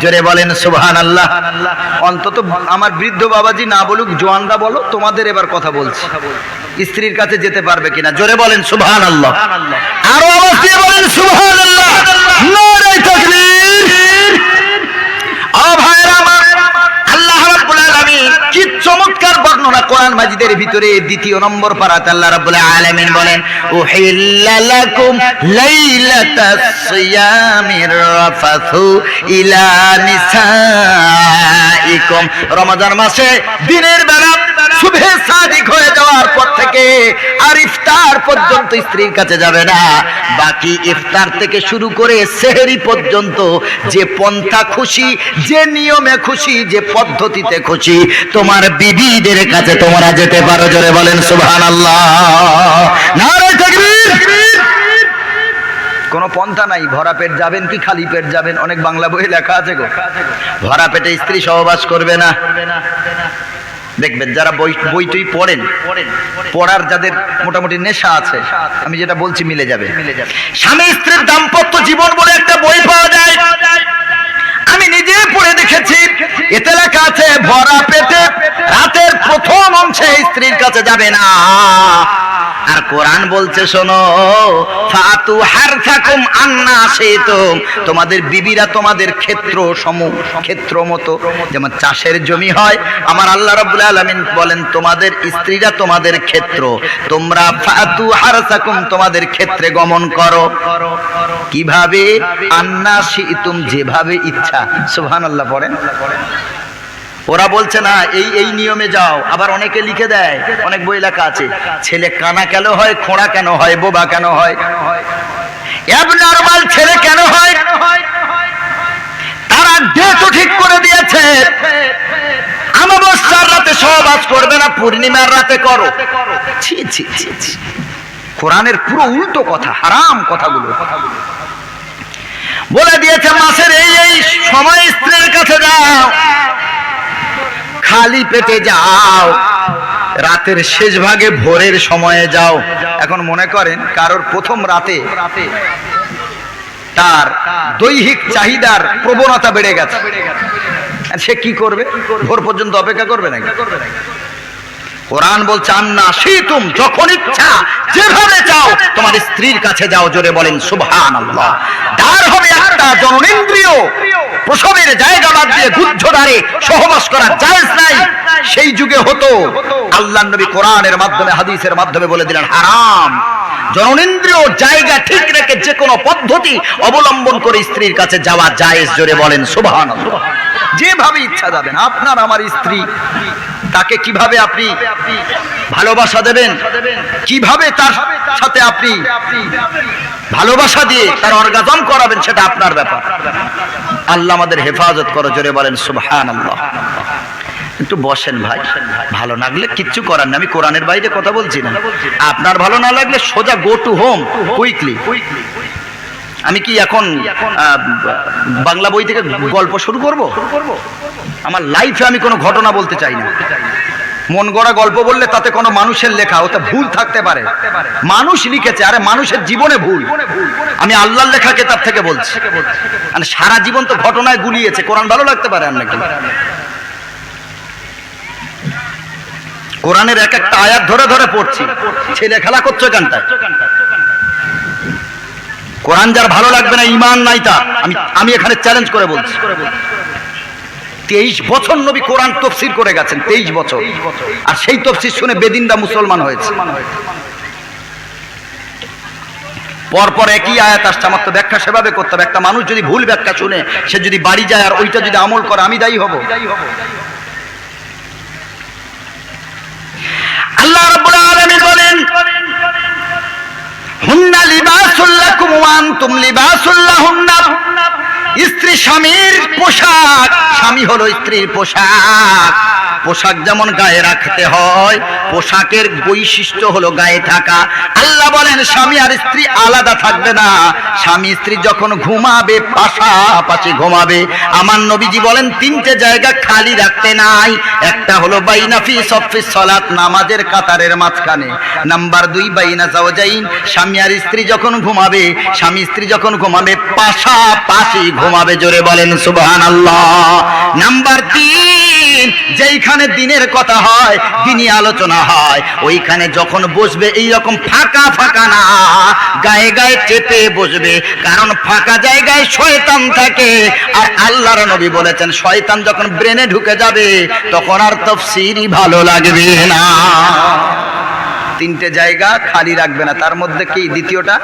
জোরে বলেন, সুবহানাল্লাহ। অন্তত আমার বৃদ্ধ বাবাজি না বলুক, জোয়ানরা বলো, তোমাদের এবার কথা বলছি। স্ত্রীর কাছে যেতে পারবে কিনা? জোরে বলেন, সুবহানাল্লাহ। আরও আওয়াজ দিয়ে বলেন আমার আল্লাহ রাব্বুল আলামিন কি চমৎকার বর্ণনা কোরআন মাজিদের ভিতরে দ্বিতীয় নম্বর পারাত আল্লাহ রাব্বুল আলামিন বলেন, উহিল্লা লাকুম লাইলাতাস সিয়ামির রাফাসু ইলা নিসাইকুম। রমাদান মাসে দিনের বেলা শুভে সাদিক হয়ে যাওয়ার পর থেকে আর ইফতার পর্যন্ত স্ত্রীর কাছে যাবে না। বাকি ইফতার থেকে শুরু করে সেহরি পর্যন্ত যে পন্থা খুশি, যে নিয়মে খুশি, যে পদ্ধতিতে খুশি, তোমার বিবিদের কাছে তোমরা যেতে পারো, জোরে বলেন সুবহান আল্লাহ কোনো পন্থা নাই, ভরা পেট যাবেন কি, খালি পেট যাবেন? অনেক বাংলা বই লেখা আছে গো। ভরা পেটে স্ত্রী সহবাস করবে না। দেখবেন যারা বই বই টই পড়েন পড়ার যাদের মোটামুটি নেশা আছে আমি যেটা বলছি মিলে যাবে। স্বামী স্ত্রীর দাম্পত্য জীবন বলে একটা বই পাওয়া যায়। আমি নিজে পড়ে দেখেছি এতে লেখা আছে ভরা পেটে অংশে স্ত্রীর কাছে যাবে না। আর কোরআন বলছে, শোনো, ফাতু হারথাকুম আন্না সেইতুম তোমাদের বিবিরা তোমাদের ক্ষেত্র সম ক্ষেত্র মতো যেমন চাষের জমি হয়, আমার আল্লাহ রাব্বুল আলামিন বলেন, তোমাদের স্ত্রীরা তোমাদের ক্ষেত্র, তোমরা ফাতু হারথাকুম তোমাদের ক্ষেত্রে গমন করো। কীভাবে? আন্না শিতুম যেভাবে ইচ্ছা। সুবহানাল্লাহ, পড়েন। ওরা বলছে, না, এই এই নিয়মে যাও। আবার অনেকে লিখে দেয়, অনেক বই লেখা আছে, ছেলে কানা কেন হয়, খোঁড়া কেন হয়, বোবা কেন হয়? ছেলে কেন হয়? তারা ডেটও ঠিক করে দিয়েছে। আমাবস্যার রাতে সহবাস করবে না, পূর্ণিমার রাতে করো। ছি ছি ছি ছি। কোরআনের পুরো উল্টো কথা, হারাম কথাগুলো। বলে দিয়েছে মাসের এই এই সময় স্ত্রীর কাছে যাও। খালি পেটে যাও। রাতের শেষ ভাগে ভোরের সময়ে যাও। এখন মনে করেন কারোর প্রথম রাতে তার দৈহিক চাহিদার প্রবণতা বেড়ে গেছে। সে কি করবে? ভোর পর্যন্ত অপেক্ষা করবে নাকি? কোরআন বলছে, আন্না শীতুম, যখন ইচ্ছা, যেভাবে চাও, তোমার স্ত্রীর কাছে যাও, জোরে বলেন সুবহান আল্লাহ দ্বার হবে একটা জননেন্দ্রিয়। প্রসবের জায়গা বাদ দিয়ে গুজ্জ দ্বারে সহবাস করা জায়েজ নাই। সেই যুগে হতো আল্লাহ নবী কোরআনের মাধ্যমে, হাদিসের মাধ্যমে বলে দিলেন, হারাম। জননেন্দ্রিয় জায়গা ঠিক রেখে যে কোনো পদ্ধতি অবলম্বন করে স্ত্রীর কাছে যাওয়া জায়েজ, জোরে বলেন সুবহান যেভাবে ইচ্ছা যাবেন আপনার, আমার স্ত্রী। তাকে কীভাবে আপনি ভালোবাসা দেবেন? কীভাবে তার সাথে আপনি ভালোবাসা দিয়ে তার অর্গাজম করাবেন সেটা আপনার ব্যাপার। আল্লাহ আমাদের হেফাজত করো, জোরে বলেন সুবহান আল্লাহ একটু বসেন ভাই, ভালো লাগলে কিচ্ছু করার না আমি কোরআনের বাইরে কথা বলছি না। আপনার ভালো না লাগলে সোজা গো টু হোম কুইকলি আমি কি এখন বাংলা বই থেকে গল্প শুরু করব? আমার লাইফে আমি কোনো ঘটনা বলতে চাই না। মন গড়া গল্প বললে তাতে কোনো মানুষের লেখা, ওতে ভুল থাকতে পারে। মানুষ লিখেছে, আরে মানুষের জীবনে ভুল। আমি আল্লাহর লেখা কেতাব থেকে বলছি। মানে সারা জীবন তো ঘটনায় গুলিয়েছে। কোরআন ভালো লাগতে পারে আর নাকি? কোরআনের এক একটা আয়াত ধরে ধরে পড়ছি। ছেলে খেলা করছ কেনটায় কোরআন যার ভালো লাগবে না ইমান নাই তার। আমি আমি এখানে চ্যালেঞ্জ করে বলছি। তেইশ বছর নবী কোরআন তফসির করে গেছেন, তেইশ বছর। আর সেই তফসির শুনে বেদিনরা মুসলমান হয়েছে। পরপর একই আয়াত আসছে, আমার তো ব্যাখ্যা সেভাবে করতে হবে। একটা মানুষ যদি ভুল ব্যাখ্যা শুনে, সে যদি বাড়ি যায় আর ওইটা যদি আমল করে, আমি দায়ী হব। আল্লাহ রাব্বুল আলামিন বলেন হুন্না লিবাসুল্লাহ লাকুম তুম লিবাসুল্লাহ হুন্না স্ত্রী স্বামীর পোশাক। স্বামী হলো স্ত্রীর পোশাক। পোশাক যেমন গায়ে রাখতে হয়, পোশাকের বৈশিষ্ট্য হলো গায়ে থাকা। আল্লাহ বলেন, স্বামী আর স্ত্রী আলাদা থাকবে না। স্বামী স্ত্রী যখন ঘুমাবে, পাশাপাশি ঘুমাবে। আমার নবীজি বলেন, তিনটে জায়গা খালি রাখতে নাই। একটা হলো বাইনাফি সফিস সলাত, নামাজের কাতারের মাঝখানে। নাম্বার দুই, বাইনা জাওজাইন। স্বামী আর স্ত্রী যখন ঘুমাবে, স্বামী স্ত্রী যখন ঘুমাবে, পাশাপাশি ঘুমাবে। জোরে বলেন, সুবহানাল্লাহ। নাম্বার তিন যেইখানে দিনের কথা হয়, দিনই আলোচনা হয়। ওইখানে যখন বসবে এই রকম ফাঁকা ফাঁকা না, গায়ে গায়ে চেপে বসবে। কারণ ফাঁকা জায়গায় শয়তান থাকে। আর আল্লাহর নবী বলেছেন, শয়তান যখন ব্রেনে ঢুকে যাবে, তখন আর তফসিরই ভালো লাগবে না। তিনটে জায়গা খালি রাখবে না। তার মধ্যে কি? দ্বিতীয়টা?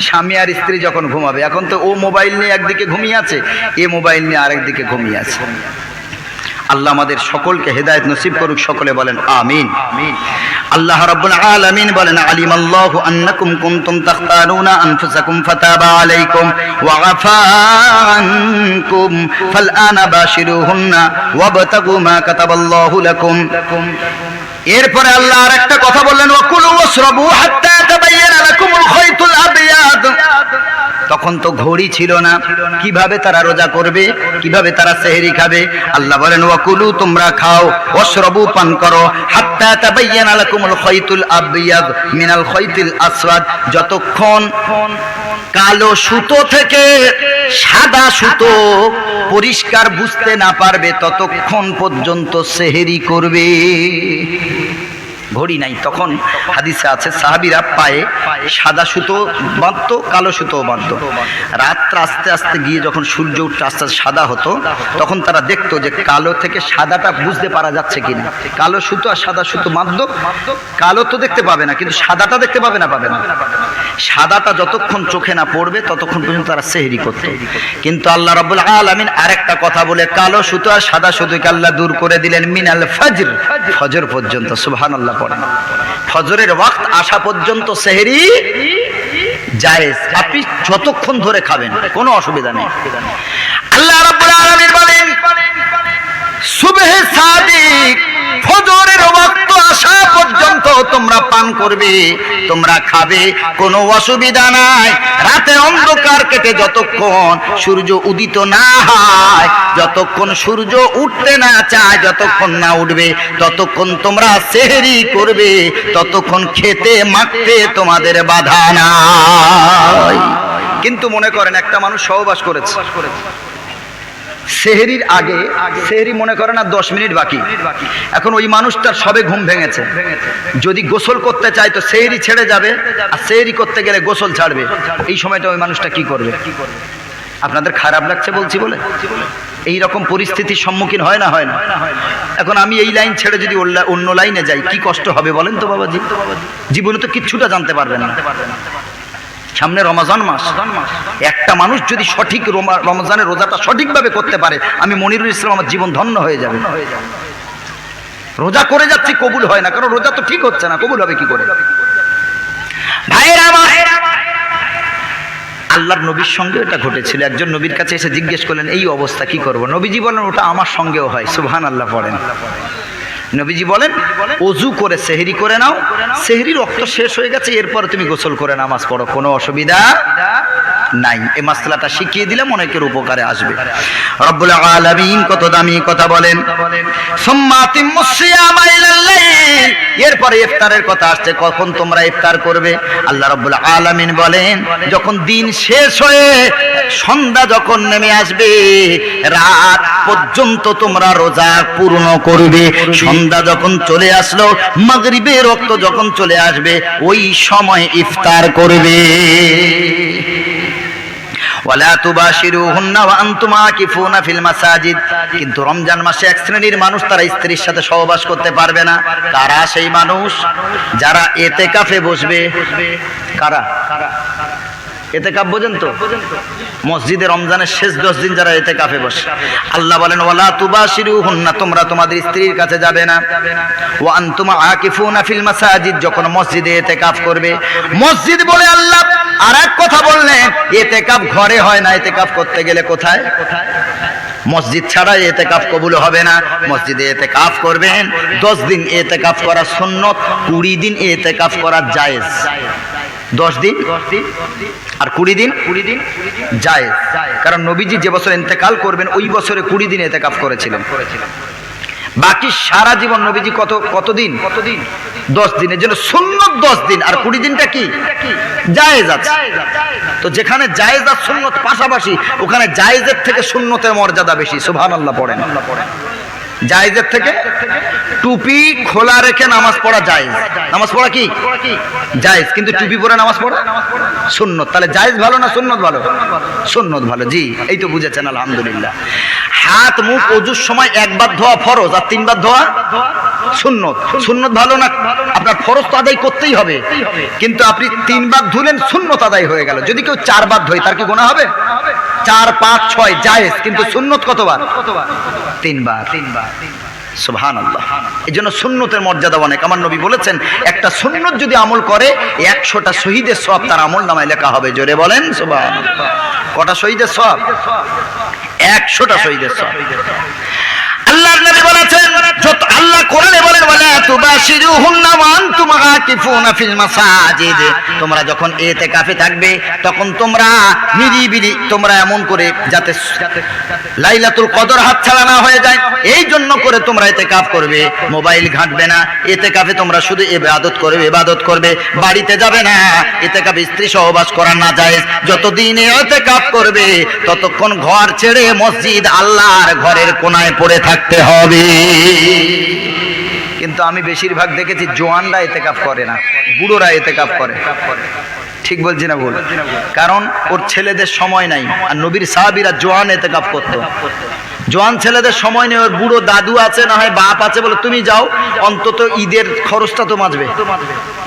স্বামী আর স্ত্রী যখন ঘুমাবে। এখন তো ও মোবাইল নিয়ে একদিকে ঘুমিয়ে আছে, এ মোবাইল নিয়ে আরেকদিকে ঘুমিয়ে আছে। আল্লাহ আমাদের সকলকে হেদায়ত নসিব করুক, সকলে বলেন আমিন। আল্লাহ রাব্বুল আলামিন বলেন আলিম আল্লাহু আন্নাকুম কুনতুম তাখতারুনা আনফুসাকুম ফাতাবা আলাইকুম ওয়া আফা আনকুম ফালআনা বাশিরুহুন্না ওয়াবতাগু মা কাতাবাল্লাহু লাকুম। এরপরে আল্লাহ আর একটা কথা বললেন তখন তো ঘড়ি ছিল না। কীভাবে তারা রোজা করবে? কীভাবে তারা সেহরি খাবে? আল্লাহ বলেন, ওয়াকুলু, তোমরা খাও। অশ্রবু পান করো। হাত্তা তাবাyyana লাকুমুল খায়তুল আবয়াদ মিনাল খায়তিল আসওয়াদ। যতক্ষণ কালো সুতো থেকে সাদা সুতো পরিষ্কার বুঝতে না পারবে ততক্ষণ পর্যন্ত সেহেরি করবে। ঘড়ি নাই, তখন হাদিসে আছে, সাহাবিরা পায়ে সাদা সুতো বাঁধতো, কালো সুতো বাঁধতো। রাত্র আস্তে আস্তে গিয়ে যখন সূর্য উঠতে আস্তে আস্তে সাদা হতো, তখন তারা দেখতো যে কালো থেকে সাদাটা বুঝতে পারা যাচ্ছে কিনা। কালো সুতো আর সাদা সুতো বাঁধতো, কালো তো দেখতে পাবে না, কিন্তু সাদাটা দেখতে পাবে না পাবে না। সাদাটা যতক্ষণ চোখে না পড়বে, ততক্ষণ পর্যন্ত তারা সেহরি করত। কিন্তু আল্লাহ রাব্বুল আলামিন আরেকটা কথা বলে, কালো সুতো আর সাদা সুতোকে আল্লাহ দূর করে দিলেন মিনাল ফজর ফজর পর্যন্ত, সুবহানাল্লাহ। পড়েন ফজরের ওয়াক্ত আসা পর্যন্ত সেহেরি জায়েজ। আপনি যতক্ষণ ধরে খাবেন, কোনো অসুবিধা নেই। আল্লাহ রাব্বুল আলামিন বলেন, সুবহে সাদিক ফজরের ওয়াক্ত আসা পর্যন্ত তোমরা পান করবে, তোমরা খাবে, কোনো অসুবিধা নাই। রাতে অন্ধকার কেটে যতক্ষণ সূর্য উদিত না হয়, যতক্ষণ সূর্য উঠতে না চায়, যতক্ষণ না উঠবে, ততক্ষণ তোমরা সেহরি করবে, ততক্ষণ খেতে মাখতে তোমাদের বাধা নাই। কিন্তু মনে করেন একটা মানুষ সহবাস করেছে। সেহেরির আগে, সেহেরি মনে করেন আর দশ মিনিট বাকি। এখন ওই মানুষটার সবে ঘুম ভেঙেছে। যদি গোসল করতে চায় তো সেহেরি ছেড়ে যাবে, আর সেহেরি করতে গেলে গোসল ছাড়বে। এই সময়টা ওই মানুষটা কি করবে? আপনাদের খারাপ লাগছে বলছি বলে? এই রকম পরিস্থিতির সম্মুখীন হয় না হয় না। এখন আমি এই লাইন ছেড়ে যদি অন্য- লাইনে যাই, কি কষ্ট হবে বলেন তো বাবাজি? জীবনে তো কিচ্ছুটা জানতে পারবেন না। সামনে রমজান মাস। একটা মানুষ যদি সঠিক রোমা- রমজানের রোজাটা সঠিকভাবে করতে পারে, আমি মনিরুল ইসলাম আমার জীবন ধন্য হয়ে যাবে। রোজা করে যাচ্ছি, কবুল হয় না, কারণ রোজা তো ঠিক হচ্ছে না, কবুল হবে কি করে? আল্লাহর নবীর সঙ্গে এটা ঘটেছিল। একজন নবীর কাছে এসে জিজ্ঞেস করলেন, এই অবস্থা কি করব? নবীজি বলেন ওটা আমার সঙ্গেও হয়। সুবহান আল্লাহ পড়েন। নবীজি বলেন অজু করে সেহরি করে নাও, সেহরি রক্ত শেষ হয়ে গেছে, এরপর তুমি গোসল করে নামাজ পড়ো, কোনো অসুবিধা নাই। এই মাসলাটা শিখিয়ে দিলাম অনেকের উপকারে আসবে। রব্বুল আলামিন কত দামি কথা বলেন। এরপরে ইফতারের কথা আসছে, কখন তোমরা ইফতার করবে? আল্লাহ রব্বুল আলামিন বলেন, যখন দিন শেষ হয়ে সন্ধ্যা যখন নেমে আসবে, রাত পর্যন্ত তোমরা রোজা পূর্ণ করবে। সন্ধ্যা যখন চলে আসলো, মাগরিবের রক্ত যখন চলে আসবে, ওই সময় ইফতার করবে। কিন্তু রমজান মাসে এক শ্রেণির মানুষ তারা স্ত্রীর সাথে সহবাস করতে পারবে না। কারা সেই মানুষ? যারা এতে কাফে বসবে। কারা? এতেকাফ বোঝেন তো? মসজিদে রমজানের শেষ দশ দিন যারা এতে কাফে বসে। আল্লাহ বলেন, ওয়ালা তুবাশিরু হুন্না তোমরা তোমাদের স্ত্রীর কাছে যাবে না। ও আনতুমা আকিফুনা ফিল মাসাজিদ, যখন মসজিদে এতে কাফ করবে। মসজিদ বলে আল্লাহ আর এক কথা বললেন এতে কাপ ঘরে হয় না এতে কাপ করতে গেলে কোথায়? মসজিদ ছাড়া এতে কাফ কবুল হবে না। মসজিদে এতে কাফ করবেন, দশ দিন এতে কাফ করা সুন্নত, কুড়ি দিন এতে কাফ করা জায়েজ। দশ দিন? আর কুড়ি দিন? কুড়ি দিন জায়েজ। কারণ নবীজি যে বছর ইন্তেকাল করবেন, ওই বছরে কুড়ি দিন এতে কাফ করেছিলেন। বাকি সারা জীবন নবীজি কত, কতদিন? কতদিন দশ দিনের জন্য। সুন্নত দশ দিন। আর কুড়ি দিনটা কি? জায়েজ আছে। তো যেখানে জায়েজ আর সুন্নত পাশাপাশি, ওখানে জায়েজের থেকে সুন্নতের মর্যাদা বেশি। সুবহান আল্লাহ পড়েন। জায়েজের থেকে? টুপি খোলা রেখে নামাজ পড়া জায়েজ। নামাজ পড়া কি? জায়েজ। কিন্তু টুপি পরে নামাজ পড়া? সুন্নত। তাহলে জায়েজ ভালো না সুন্নত ভালো? সুন্নত ভালো। জি, এই তো বুঝেছেন, আলহামদুলিল্লাহ। হাত, মুখ, অজুর সময় একবার ধোয়া ফরজ আর তিনবার ধোয়া সুন্নত। সুন্নত ভালো না? আপনার ফরজ তো আদায় করতেই হবে। কিন্তু আপনি তিনবার ধুলেন, সুন্নত আদায় হয়ে গেল। যদি কেউ চারবার ধোয়, তার কি গোনা হবে? চার, পাঁচ, ছয়, জায়েজ। কিন্তু সুন্নত কতবার? তিনবার তিনবার। সুবহান আল্লাহ এই জন্য সুন্নতের মর্যাদা অনেক। আমার নবী বলেছেন, একটা সুন্নত যদি আমল করে, একশোটা শহীদের সব তার আমল নামায় লেখা হবে। জোরে বলেন সুবহান কটা শহীদের সব একশোটা শহীদের সব আল্লাহর নবী বলেছেন, যত আল্লাহ কোরআনে বলেন, ওয়ালা তুবাশিরুহুন্না ওয়া আনতুম ফিল মাসাজিদ। তোমরা যখন ইতিকাফে থাকবে, তখন তোমরা নিরিবিলি, তোমরা এমন করে যাতে লাইলাতুল কদর হাতছাড়া না হয়ে যায় এই জন্য করে তোমরা ইতিকাফ করবে। মোবাইল ঘাঁটবে না ইতিকাফে তোমরা শুধু ইবাদত করবে ইবাদত করবে, বাড়িতে যাবে না। এতে ইতিকাফে স্ত্রী সহবাস করা না যায়, যতদিন এতে ইতিকাফ করবে, ততক্ষণ ঘর ছেড়ে মসজিদ আল্লাহর ঘরের কোনায় পড়ে থাকতে হবে। কিন্তু আমি বেশিরভাগ দেখেছি জোয়ানরা এতে কাপ করে না, বুড়োরা এতে কাপ করে। ঠিক বলছি না ভুল? কারণ ওর ছেলেদের সময় নাই, আর নবীর সাহাবিরা জোয়ান এতে কাপ করতো। জোয়ান ছেলেদের সময় নেই, ওর বুড়ো দাদু আছে, না হয় বাপ আছে বলে তুমি যাও, অন্তত ঈদের খরচটা তো বাঁচবে।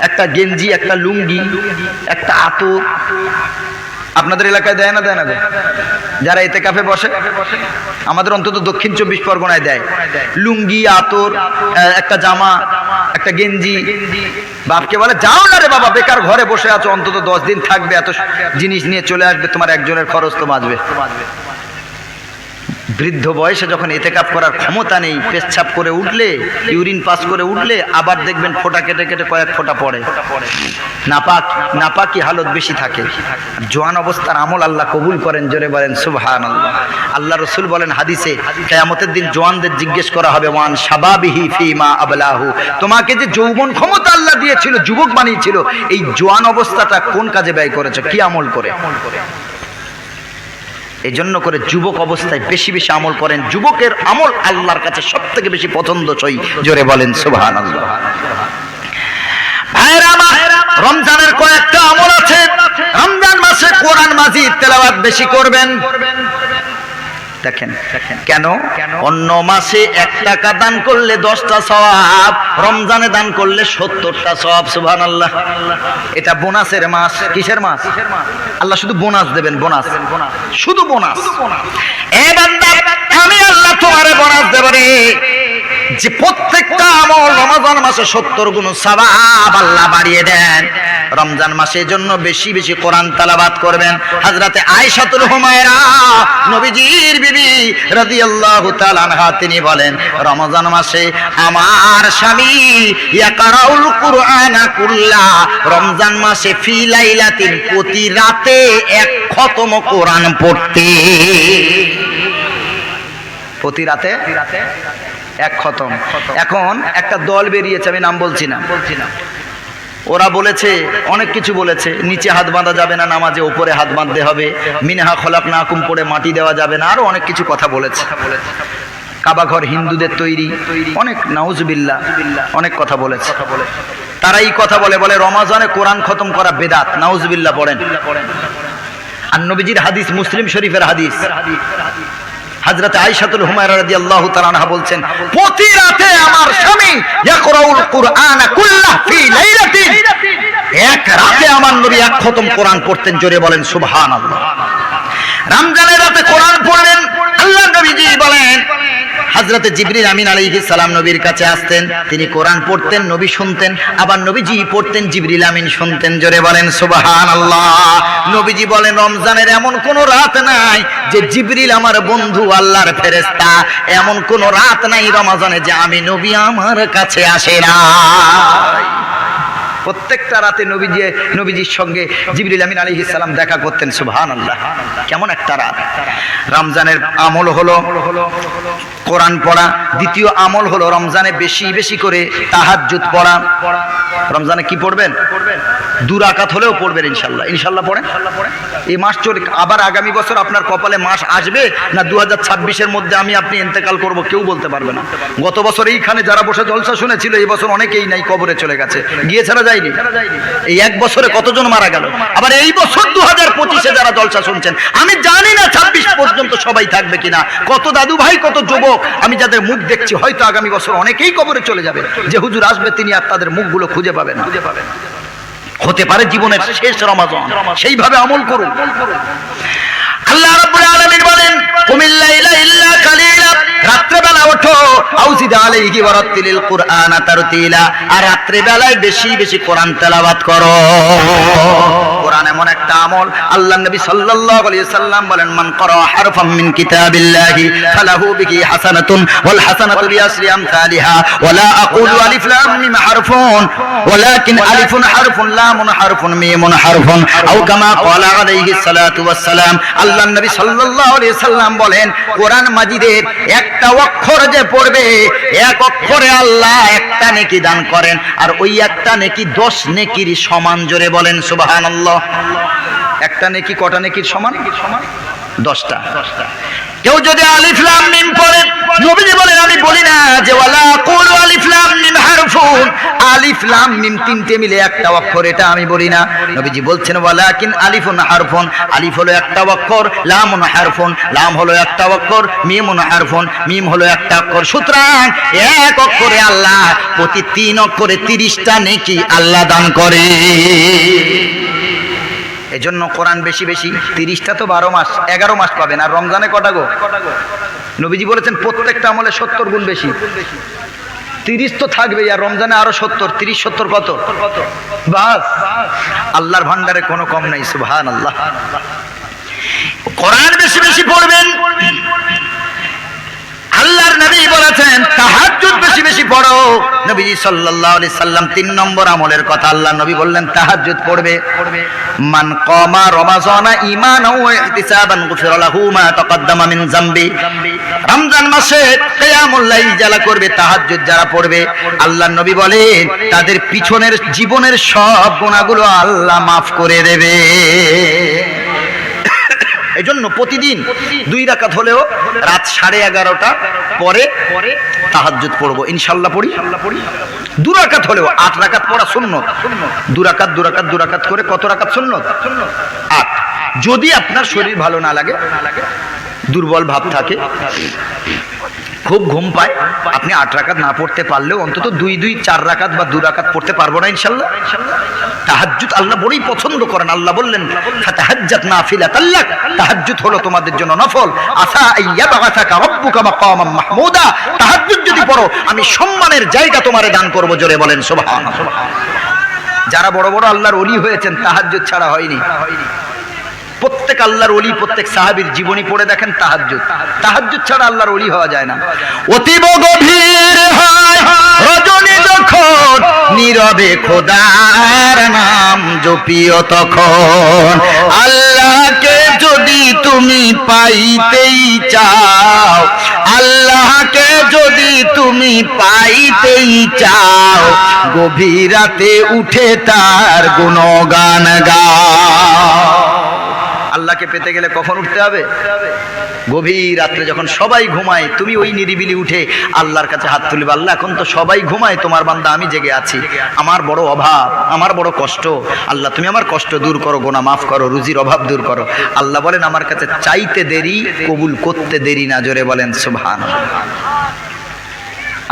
একটা গেঞ্জি, একটা লুঙ্গি, একটা আতর আপনাদের এলাকায় দেয় না দেয় না, দেয় যারা এতে কাফে বসে, আমাদের অন্তত দক্ষিণ চব্বিশ পরগনায় দেয়। লুঙ্গি, আতর একটা জামা, একটা গেঞ্জি। বাপকে বলে, যাও না রে বাবা, বেকার ঘরে বসে আছো, অন্তত দশ দিন থাকবে, এত জিনিস নিয়ে চলে আসবে, তোমার একজনের খরচ তো বাঁচবে। বৃদ্ধ বয়সে যখন এতেকাপ করার ক্ষমতা নেই, পেচ্ছাপ করে উঠলে, ইউরিন পাস করে উঠলে, আবার দেখবেন ফোঁটা কেটে কেটে কয়েক ফোঁটা পড়ে। নাপাক, নাপাকি হালত বেশি থাকে। জোয়ান অবস্থার আমল আল্লাহ কবুল করেন, জোরে বলেন সুবহান আল্লাহ আল্লাহ রসুল বলেন হাদিসে, কেয়ামতের দিন জোয়ানদের জিজ্ঞেস করা হবে, ওয়ান সাবাবিহি ফিমা আবলাহু। তোমাকে যে যৌবন ক্ষমতা আল্লাহ দিয়েছিল, যুবক বানিয়েছিল, এই জোয়ান অবস্থাটা কোন কাজে ব্যয় করেছ? কি আমল করে? এই জন্য করে যুবক অবস্থায় বেশি বেশি আমল করেন। যুবকের আমল আল্লাহর কাছে সব থেকে বেশি পছন্দসই। জোরে বলেন সুভান রমজানের কয়েকটা আমল আছে। রমজান মাসে কোরআন মাঝি তেলাওয়াত বেশি করবেন। দেখেন কেন? অন্য মাসে এক টাকা দান করলে দশটা সব রমজানে দান করলে সত্তরটা সব সুবহান আল্লাহ এটা বোনাসের মাস। কিসের মাস? আল্লাহ শুধু বোনাস দেবেন বোনাস। শুধু বোনাস। আমি আল্লাহ তোমারে বোনাস দেব রে। যে প্রত্যেকটা আমল রমজান মাসে সত্তর গুণ সওয়াব আল্লাহ বাড়িয়ে দেন। রমজান মাসের জন্য বেশি বেশি কোরআন তালাবাদ করবেন। হাজরাতে আয়েশাতুল হুমায়রা, নবীজির বিবি রাদিয়াল্লাহু তাআলা আনহা, তিনি বলেন, রমজান মাসে আমার স্বামী ইয়াকরাউল কুরআনা কুল্লা, রমজান মাসে ফি লাইলাতিন প্রতি রাতে এক খতম কোরআন পড়তে। প্রতি রাতে? এক খতম। এখন একটা দল বেরিয়েছে, আমি নাম বলছি না। বলছি না ওরা বলেছে, অনেক কিছু বলেছে, নিচে হাত বাঁধা যাবে না নামাজে, উপরে হাত বাঁধতে হবে। মিনহা খোলাক না কুম পড়ে মাটি দেওয়া যাবে না, আরও অনেক কিছু কথা বলেছে। কাবা ঘর হিন্দুদের তৈরি, অনেক নাউজবিল্লা অনেক কথা বলেছে। তারা এই কথা বলে বলে রমাজানে কোরআন খতম করা বেদাত নাউজবিল্লা পড়েন। আর নবীজির হাদিস, মুসলিম শরীফের হাদিস। হাজরত আইসাতুল হুমায়রা রাদিয়াল্লাহু তাআলা আনহা বলছেন, প্রতি রাতে আমার স্বামী কুল্লাহ এক রাতে আমার নবী এক খতম কোরআন পড়তেন, জোরে বলেন, সুবহানাল্লাহ। রমজানের রাতে কোরআন পড়লেন আল্লাহ নবীজি বলেন হযরতে জিবরিল আমিন আলাইহিস সালাম নবীর কাছে আসতেন। তিনি কোরআন পড়তেন, নবী শুনতেন, আবার নবীজি পড়তেন, জিবরিল আমিন শুনতেন। জোরে বলেন সুবাহান আল্লাহ নবীজি বলেন, রমজানের এমন কোন রাত নাই যে জিবরিল আমার বন্ধু, আল্লাহর ফেরেস্তা এমন কোন রাত নাই রমজানে যে আমি নবী আমার কাছে আসে না প্রত্যেকটা রাতে নবীজি, নবীজির সঙ্গে জিবরিল আমিন আলাইহিস সালাম দেখা করতেন, সুবহানাল্লাহ। কেমন একটা রাত। রমজানের আমল হলো কোরআন পড়া। দ্বিতীয় আমল হলো রমজানে বেশি বেশি করে তাহাজ্জুদ পড়া। রমজানে কি পড়বেন? দু রাকাত হলেও পড়বেন ইনশাল্লাহ ইনশাল্লাহ পড়েন? এই মাস চলে, আবার আগামী বছর আপনার কপালে মাস আসবে না দু হাজার ছাব্বিশের মধ্যে আমি আপনি ইন্তেকাল করব কেউ বলতে পারবে না। গত বছর এইখানে যারা বসে জলসা শুনেছিল এই বছর অনেকেই নাই, কবরে চলে গেছে। গিয়ে ছাড়া যায়নি। এই এক বছরে কতজন মারা গেল? আবার এই বছর দু হাজার যারা জলসা শুনছেন, আমি জানি না ছাব্বিশ পর্যন্ত সবাই থাকবে কিনা। কত দাদু ভাই কত যুবক, আমি যাদের মুখ দেখছি, হয়তো আগামী বছর অনেকেই কবরে চলে যাবে। যে হুজুর আসবে, তিনি আর তাদের মুখগুলো খুঁজে পাবেন খুঁজে পাবেন হতে পারে জীবনের শেষ রমাজন। সেইভাবে আমল করুন। আল্লাহ রাব্বুল আলামিন বলেন কুমিল্লা লাইলা ইল্লা কালিলা। রাত্রেবেলা ওঠো। আউজিদ আলাইহি ওয়া রাত্তিলিল কুরআনা তারতিলা। আর রাত্রেবেলায় বেশি বেশি কোরআন তেলাওয়াত করো। কোরআন এমন একটা আমল। আল্লাহ নবী সাল্লাল্লাহু সাল্লাম বলেন, মান করা হারফাম মিন কিতাবিল্লাহি, ফালাহু বিহি হাসানাতুন ওয়াল হাসানাতু বিআশরি আমসালিহা, ওয়ালা আকুলু আলিফ লাম মিম হারফুন, ওয়ালাকিন আলিফুন হারফুন, লামুন হারফুন, মিমুন হারফুন, আও কামা ক্বালা আলাইহি সালাতু ওয়াস সালাম আল্লাহ নবী সাল্লাল্লাহু আলাইহি সাল্লাম বলেন, কোরআন মাজিদের একটা অক্ষর যে পড়বে, এক অক্ষরে আল্লাহ একটা নেকি দান করেন, আর ওই একটা নেকি দশ নেকির সমান জোরে বলেন সুবাহ একটা নেকি কটা নেকির সমান সমান? দশটা। কেউ যদি আলিফ লাম মিম পড়ে, নবীজি বলেন, আমি বলি না যে, ওয়ালা কুল আলিফ লাম মিম হারফুন। আলিফ লাম মিম তিনটে মিলে একটা অক্ষর, এটা আমি বলি না। নবীজি বলছেন, ওয়ালাকিন আলিফুন হারফুন। আলিফ হলো একটা অক্ষর, লামুন হারফুন। লাম হলো একটা অক্ষর, মিমুন হারফুন। মিম হলো একটা অক্ষর। সুতরাং এক অক্ষরে আল্লাহ, প্রতি তিন অক্ষরে তিরিশটা নেকি আল্লাহ দান করে। এজন্য কোরআন বেশি বেশি, তিরিশটা তো বারো মাস, এগারো মাস পাবেন। আর রমজানে কটা গো? নবীজি বলেছেন, প্রত্যেকটা আমলে সত্তর গুণ বেশি। তিরিশ তো থাকবেই, আর রমজানে আরও সত্তর, তিরিশ, সত্তর কত? বাস। আল্লাহর ভান্ডারে কোনো কম নাই সুবহান আল্লাহ কোরআন বেশি বেশি পড়বেন আল্লাহর নবী বলেছেন, তাহাজ্জুদ বেশি বেশি পড়ো। নবীজি সাল্লাল্লাহু আলাইহি সাল্লাম তিন নম্বর আমলের কথা আল্লাহ নবী বললেন, তাহাজ্জুদ পড়বে। মান কমা রমাজানা ঈমানাও ওয়া ইহতিসাবান গুফিরা লাহু মা তাকাদ্দামা মিন যামবি। রমজান মাসে কিয়ামুল লাইল যারা করবে, তাহাজ্জুদ যারা পড়বে, আল্লাহর নবী বলেন, তাদের পিছনের জীবনের সব গুনাহগুলো আল্লাহ মাফ করে দেবে। এই জন্য প্রতিদিন দুই রাকাত হলেও রাত সাড়ে এগারোটা পরে পরে তাহাজ্জুদ পড়ব। ইনশাল্লাহ পড়ি। দু রাকাত হলেও আট রাকাত পড়া শূন্য দু রাকাত দু রাকাত দু রাকাত করে কত রাকাত শূন্য আট। যদি আপনার শরীর ভালো না লাগে, দুর্বল ভাব থাকে খুব ঘুম পায়। আপনি আট রাকাত না পড়তে পারলেও অন্তত দুই দুই, চার রাকাত বা দু রাকাত পড়তে পারব না, ইনশাল্লাহ। তাহাজ্জুদ আল্লাহ বড়ই পছন্দ করেন। আল্লাহ বললেন তাহাজ্জাত নাফিলা তাল্লাক তাহাজ্জুদ হলো তোমাদের জন্য নফল। আসা আইয়া বাগাসাকা রব্বুকা মাকামাম মাহমুদা। যদি পড়ো, আমি সম্মানের জায়গা তোমারে দান করব, জোরে বলেন, সুবহানাল্লাহ। যারা বড় বড় আল্লাহর ওলি হয়েছেন, তাহাজ্জুদ ছাড়া হয়নি হয়নি। প্রত্যেক আল্লাহর অলি প্রত্যেক সাহাবীর জীবনী পড়ে দেখেন তাহাজ্জুদ। তাহাজ্জুদ ছাড়া আল্লাহর অলি হওয়া যায় না। অতীব গভীর রজনী যখন নীরবে খোদার নাম জপিও তখন, আল্লাহকে যদি তুমি পাইতেই চাও, আল্লাহকে যদি তুমি পাইতেই চাও, গভীর রাতে উঠে তার গুণগান গাও। আল্লাহকে পেতে গেলে কখন উঠতে হবে? গভীর রাত্রে যখন সবাই ঘুমায়, তুমি ওই নিরিবিলি উঠে আল্লাহর কাছে হাত তুলবে। আল্লাহ, এখন তো সবাই ঘুমায়, তোমার বান্দা, আমি জেগে আছি। আমার বড় অভাব, আমার বড় কষ্ট। আল্লাহ, তুমি আমার কষ্ট দূর করো, গোনা মাফ করো, রুজির অভাব দূর করো। আল্লাহ বলেন, আমার কাছে চাইতে দেরি, কবুল করতে দেরি না, জোরে বলেন সুবহান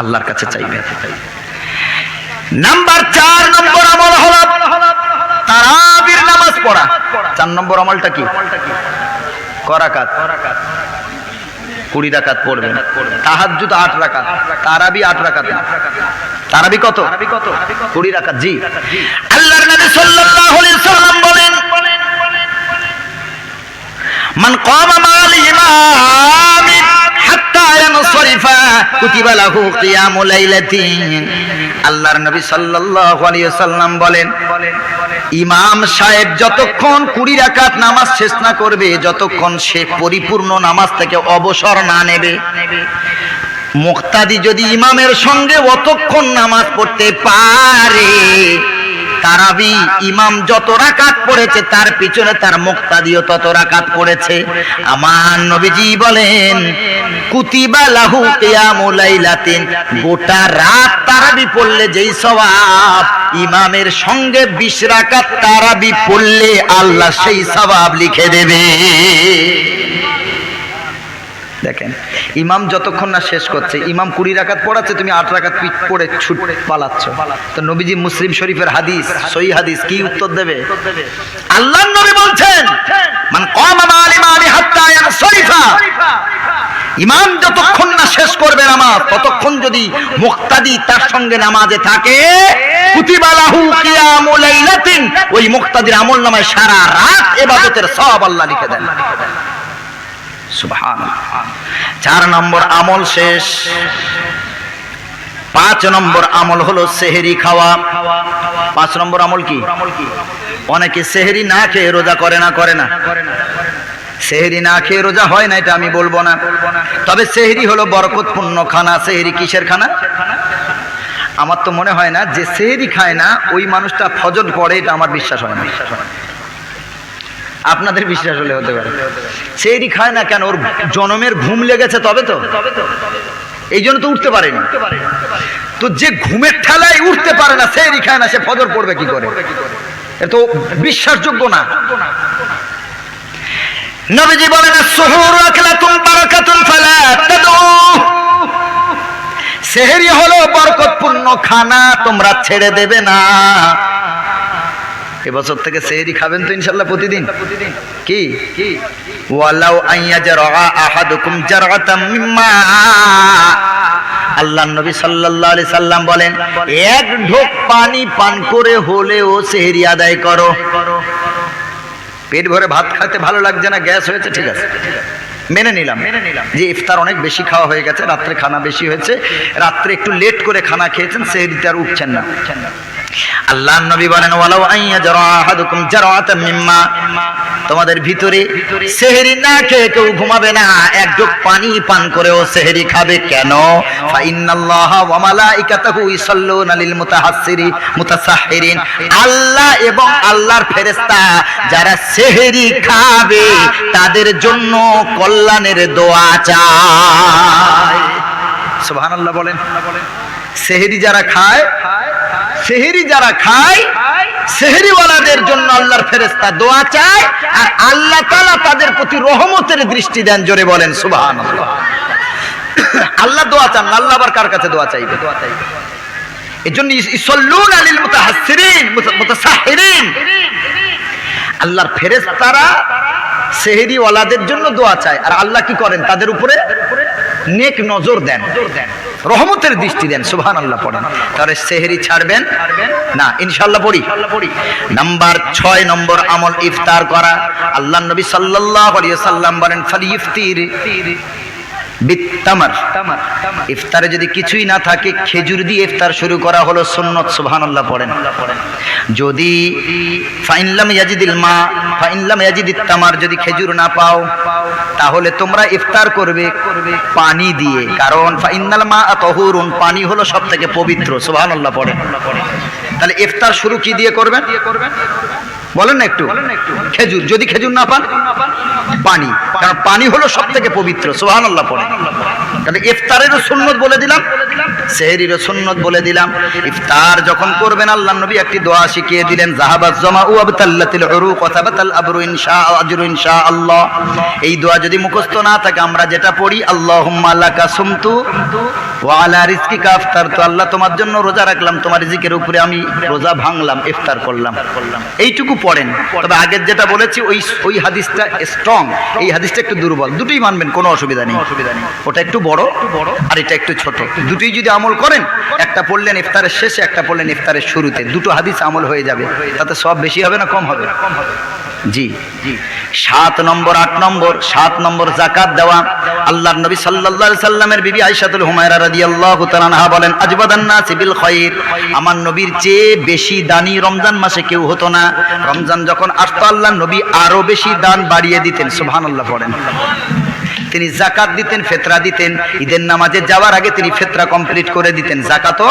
আল্লাহর কাছে চাইবে। নাম্বার চার নম্বর আমল হলো পড়া। চার নম্বর আমলটা কি? করাকাত কুড়ি রাকাত পড়বেন। তাহাজ্জুদ আট রাকাত। তারাবি আট রাকাত। তারাবি কত? কুড়ি রাকাত, জি। আল্লাহর নবী সাল্লাল্লাহু আলাইহি সাল্লাম বলেন, মান কামা মাল ইমাম হাত্তা ইয়ানসরিফা কুতিবা লাহু কিয়ামু লাইলাতিন আল্লাহর নবী সাল্লাল্লাহু আলাইহি সাল্লাম বলেন, ইমাম সাহেব যতক্ষণ কুড়ি রাকাত নামাজ শেষ না করবে, যতক্ষণ সে পরিপূর্ণ নামাজ থেকে অবসর না নেবে, মুক্তাদি যদি ইমামের সঙ্গে অতক্ষণ নামাজ পড়তে পারে তারাবি ইমাম যত রাকাত পড়েছে, তার পিছনে তার মুক্তাদিও তত রাকাত পড়েছে। আমার নবীজি বলেন, কুতিবা লাহু কিয়ামুল লাইলাতিন, গোটা রাত তারাবি পড়লে যেই সওয়াব, ইমামের সঙ্গে 20 রাকাত তারাবি পড়লে আল্লাহ সেই সওয়াব লিখে দেবে। দেখেন, ইমাম যতক্ষণ না শেষ করছে, ইমাম কুড়ি রাকাত পড়াচ্ছে, তুমি আট রাকাত পিঠ পড়ে ছুট পালাচ্ছ। তো নবীজি মুসলিম শরীফের হাদিস সই হাদিস কি উত্তর দেবে? আল্লাহর নবী বলছেন ইমাম যতক্ষণ না শেষ করবে নামাজ, ততক্ষণ যদি মুক্তাদি তার সঙ্গে নামাজে থাকে ওই মুক্তাদির আমল নামায় সারা রাত ইবাদতের সব আল্লাহ লিখে দেন। চার নম্বর আমল শেষ। পাঁচ নম্বর আমল হলো সেহেরি খাওয়া। পাঁচ নম্বর আমল কি? অনেকে সেহেরি না খেয়ে রোজা করে না করে না। সেহেরি না খেয়ে রোজা হয় না, এটা আমি বলব না। তবে সেহেরি হলো বরকতপূর্ণ খানা। সেহেরি কিসের খানা? আমার তো মনে হয় না যে সেহেরি খায় না, ওই মানুষটা ফজর পড়ে, এটা আমার বিশ্বাস হয় না। আপনাদের বিশ্বাস হলে হতে পারে। সেহেরি খায় না কেন? ওর জনমের ঘুম লেগেছে তবে তো। এই জন্য তো উঠতে পারেনি। তো যে ঘুমের ঠেলায় উঠতে পারে না সেহেরি খায় না, সে ফজর পড়বে কি করে? এ তো বিশ্বাসযোগ্য না। নবীজি বলেন, সুহুর আকলাতুন বারাকাতুন ফালা তাদউ। হলো বরকতপূর্ণ খানা, তোমরা ছেড়ে দেবে না। এবছর থেকে সেহেরি খাবেন তো ইনশাল্লাহ প্রতিদিন। কি? ওয়ালাউ আইয়াজরা আহাদুকুম জারআতাম মিম্মা। আল্লাহ নবী সাল্লাল্লাহু আলাইহি সাল্লাম বলেন, এক ঢোক পানি পান করে হলেও সেহেরি আদায় করো। পেট ভরে ভাত খেতে ভালো লাগছে না, গ্যাস হয়েছে, ঠিক আছে। মেনে নিলাম। মেনে নিলাম যে ইফতার অনেক বেশি খাওয়া হয়ে গেছে, রাত্রে খানা বেশি হয়েছে, রাত্রে একটু লেট করে খানা খেয়েছেন, সেহরিতে আর উঠছেন না উঠছেন না। আল্লাহ নবী বলেন তোমাদের ভিতরে সেহরি না খেয়ে কেউ ঘুমাবে না। এক ঢোক পানি পান করেও সেহরি খাবে কেন? ফাইনাল্লাহ ওয়া মালাইকাতাহু ইসাল্লুনা লিল মুতাহাসসিরি আল্লাহ এবং আল্লাহর ফেরেশতা যারা সেহরি খাবে, তাদের জন্য কল্যাণের দোয়া চায়। সুবহানাল্লাহ বলেন, সেহরি যারা খায় সেহেরি যারা খায় সেহেরিওয়ালাদের জন্য আল্লাহর ফেরেস্তা দোয়া চায় আর আল্লাহ তালা তাদের প্রতি রহমতের দৃষ্টি দেন জোরে বলেন সুবহানাল্লাহ। আল্লাহ দোয়া চান আল্লাহ আবার কার কাছে দোয়া চাইবে? এই জন্য ইসল্লুন আলিল মুতাহাসসিরিন মুতাসাহহিরিন। আল্লাহর ফেরেশতারা সেহেরি ওয়ালাদের জন্য দোয়া চায় আর আল্লাহ কি করেন? তাদের উপরে নেক নজর দেন। রহমতের দৃষ্টি দেন সুহান আল্লাহ পড়েন। তাহলে সেহেরি ছাড়বেন? না ইনশাল্লাহ পড়ি। নাম্বার ছয় নম্বর আমল ইফতার করা। আল্লাহ নবী সাল্লাহ সাল্লাম বলেন ফালি ইফতির বিত্তামার। ইফতারে যদি কিছুই না থাকে খেজুর দিয়ে ইফতার শুরু করা হলো সুন্নত সুবহানাল্লাহ পড়েন। যদি ফাইনলাম ইয়াজিদিল মা ফাইনলাম ইয়াজিদিত তামার যদি খেজুর না পাও তাহলে তোমরা ইফতার করবে পানি দিয়ে। কারণ ফাইনাল মা তহুরুন পানি হলো সব থেকে পবিত্র সুবহানাল্লাহ পড়েন। তাহলে ইফতার শুরু কি দিয়ে করবেন? বলেন না একটু। খেজুর যদি খেজুর না পান পানি। কারণ পানি হলো সব থেকে পবিত্র সোহান আল্লাহ পড়েন তাহলে ইফতারেরও সুন্নত বলে দিলাম সুন্নত বলে দিলাম। ইফতার যখন করবেন আল্লাহ নবী একটি দোয়া শিখিয়ে দিলেন জাহাবাজ জমা আবতাল্লাতিল আবরু ইনশা, আজরু ইনশা আল্লাহ। এই দোয়া যদি মুখস্থ না থাকে, আমরা যেটা পড়ি, আল্লাহুম্মা লাকা সুমতু আল্লাহ তোমার জন্য রোজা রাখলাম, তোমার রিজিকের উপরে আমি রোজা ভাঙলাম, ইফতার করলাম। এইটুকু পড়েন। তবে আগের যেটা বলেছি, ওই ওই হাদিসটা স্ট্রং এই হাদিসটা একটু দুর্বল। দুটোই মানবেন, কোনো অসুবিধা নেই। অসুবিধা নেই ওটা একটু বড় আর এটা একটু ছোট। দুটোই যদি আমল করেন একটা পড়লেন ইফতারের শেষে একটা পড়লেন ইফতারের শুরুতে। দুটো হাদিস আমল হয়ে যাবে। তাতে সব বেশি হবে না কম হবে? জি। জি সাত নম্বর আট নম্বর সাত নম্বর জাকাত দেওয়া। আল্লাহর নবী সাল্লাল্লাহু আলাইহি সাল্লামের বিবি আয়েশাতুল হুমায়রা রাদিয়াল্লাহু তাআলা আনহা বলেন আজবাদান নাস বিল খায়র আমার নবীর চেয়ে বেশি দানি রমজান মাসে কেউ হতো না। রমজান যখন আসতো আল্লাহর নবী আরও বেশি দান বাড়িয়ে দিতেন। সুবহানাল্লাহ পড়েন তিনি জাকাত দিতেন, ফেতরা দিতেন। ঈদের নামাজে যাওয়ার আগে তিনি ফেতরা কমপ্লিট করে দিতেন। জাকাতও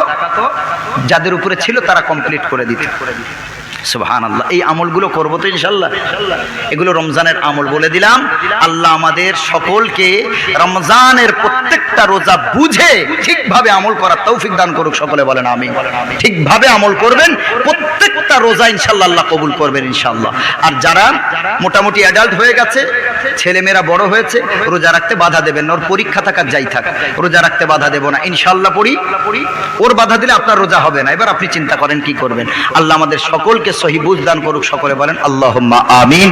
যাদের উপরে ছিল তারা কমপ্লিট করে দিতেন। সুবহান আল্লাহ এই আমলগুলো করব তো ইনশাল্লাহ। এগুলো রমজানের আমল বলে দিলাম। আল্লাহ আমাদের সকলকে রমজানের প্রত্যেকটা রোজা বুঝে ঠিকভাবে আমল করার তৌফিক দান করুক সকলে বলেন আমি ঠিকভাবে আমল করবেন, প্রত্যেকটা রোজা ইনশাল্লাহ আল্লাহ কবুল করবেন ইনশাল্লাহ। আর যারা মোটামুটি অ্যাডাল্ট হয়ে গেছে, ছেলেমেয়েরা বড় হয়েছে, রোজা রাখতে বাধা দেবেন। ওর পরীক্ষা থাকার যাই থাক, রোজা রাখতে বাধা দেবো না, ইনশাল্লাহ পড়ি। ওর বাধা দিলে আপনার রোজা হবে না। এবার আপনি চিন্তা করেন কি করবেন। আল্লাহ আমাদের সকলকে সহি বুঝদান করুক সকলে বলেন আল্লাহ আমিন।